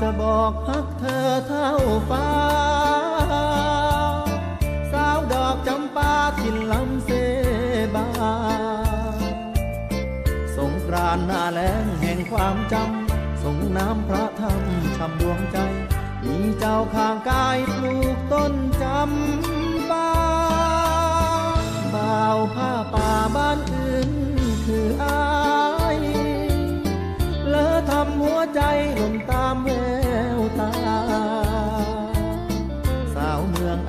จะบอกฮักเธอเท่าฟ้า สาวดอกจำปาทินลำเซบา สงกรานหน้าแลงแห่งความจำ สงน้ำพระธรรมชำดวงใจ มีเจ้าข้างกายปลูกต้นจำ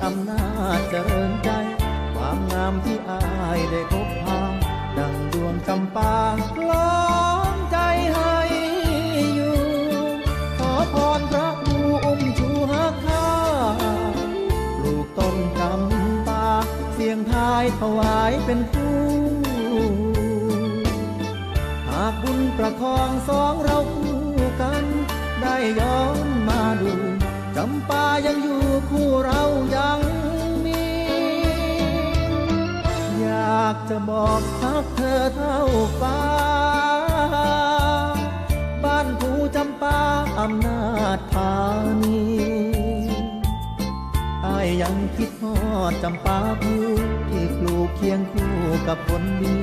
อำนาจเจริญใจ ความงามที่อายได้พบพา ดังดวงจำปาล้อมใจให้อยู่ ขอพรพระครูอุ้มชูหักข้าปลูกต้นจำปา เสียงทายถวายเป็นคู่หากบุญประคองสองเราคู่กัน ได้ย้อนมาดูจำปายังอยู่คู่เรา จะบอกพักเธอเท่าฟ้า บ้านผู้จำปาอำนาจธานีอายยังคิดทอดจำปาผู้ที่ปลูกเคียงคู่กับคนดี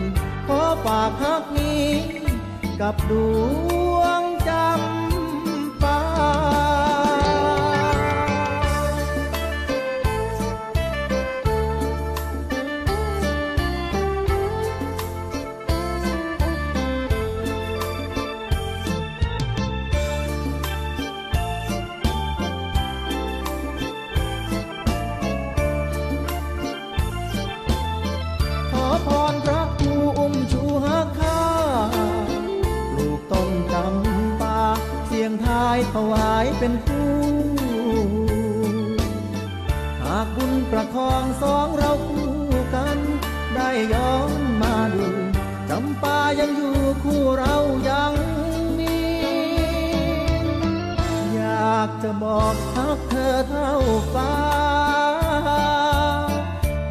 ขอฝากพักนี้กับดวง เป็นคู่หากบุญประคองสองเราคู่กัน ได้ย้อนมาดูจำปายังอยู่คู่เรายังมีอยากจะบอกพักเธอเท่าฟ้า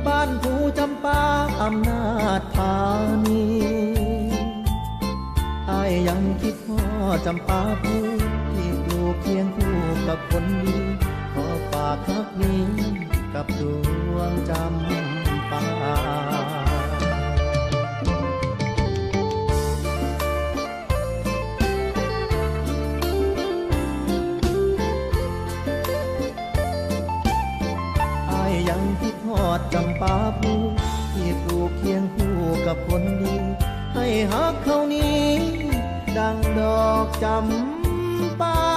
บ้านผู้จำปาอำนาจธานีอยังคิดพ่อจำปาผู้ เคียงคู่กับคนดีขอฝากพักนี้กับดวงจำปาอยังคิดทอดจำปาผู้ที่ปลูกเคียงคู่กับคนดีให้ฮักเขานี้ ดังดอกจำปา